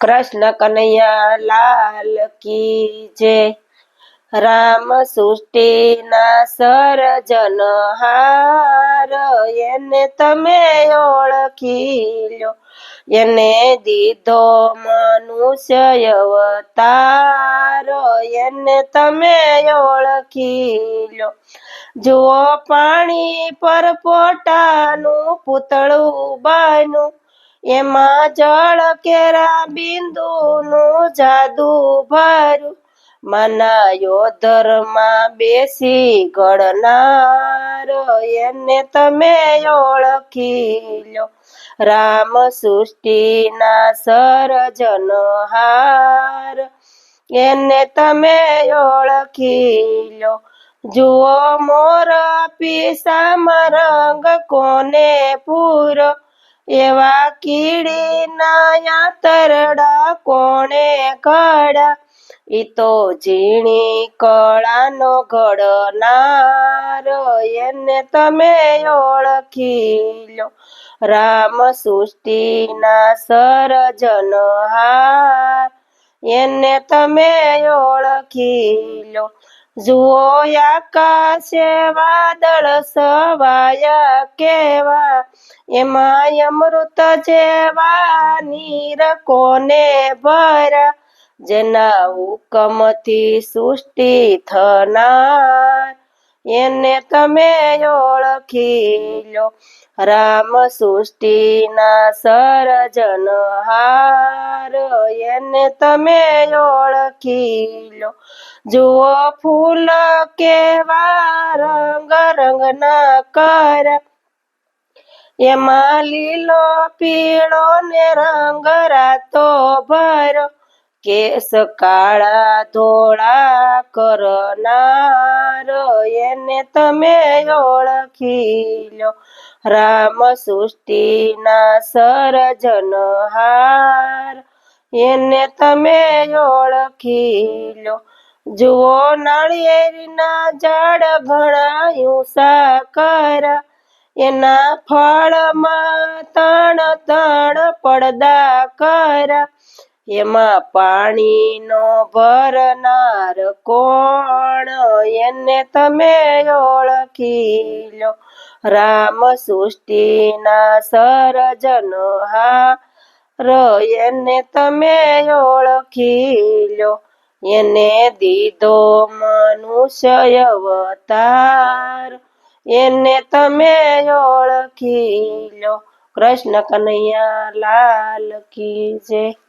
કૃષ્ણ કનૈયા લાલ કી જય રામ સૃષ્ટિના સર્જન હાર, એને તમે ઓળખી લો એને દીધો મનુષ્ય અવતાર, એને તમે ઓળખી લો જુઓ પાણી પર પોટાનું પૂતળું બન્યું એમાં જળ કેરા બિંદુનું જાદુ ભર્યું મનાયો ધર્મમાં બેસી ઘડનાર એને તમે ઓળખી લો રામ સૃષ્ટિના સરજન હાર એને તમે ઓળખી લો જુઓ મોર પીસા રંગ કોને પૂરો? એવા કીડીના યાતરડા કોણે ઘડા? ઈ તો ઝીણી કળાનો ઘડનાર, એને તમે ઓળખી લો રામ સૃષ્ટિના સરજનહાર એને તમે ઓળખી લો જુઓ આકાશે વાદળ સવાયા કેવા. એમાં અમૃત જેવા નીર કોને ભરા જેના હુકમથી સૃષ્ટિ થનાર એને તમે ઓળખી લો રામ સૃષ્ટિના સરજન હાર, એને તમે ઓળખી લો જુઓ ફૂલ કેવા રંગ રંગના કર. એમાં લીલો, પીળો ને રંગ રાતો ભરો. કેસ કાળા ધોળા કરનાર, એને તમે ઓળખી લો રામ સૃષ્ટિના સર્જનહાર એને તમે ઓળખી લો જુઓ નાળિયેરીના ઝાડ ઘણા ઊંસા એના ફળમાં તણ તણ પડદા કરા. એમાં પાણીનો ભરનાર કોણ? એને તમે ઓળખી લો રામ સૃષ્ટિના સર્જન હાર એને તમે ઓળખી લો એને દીધો મનુષ્ય અવતાર. એને તમે ઓળખી લો કૃષ્ણ કનૈયા લાલ કી જય.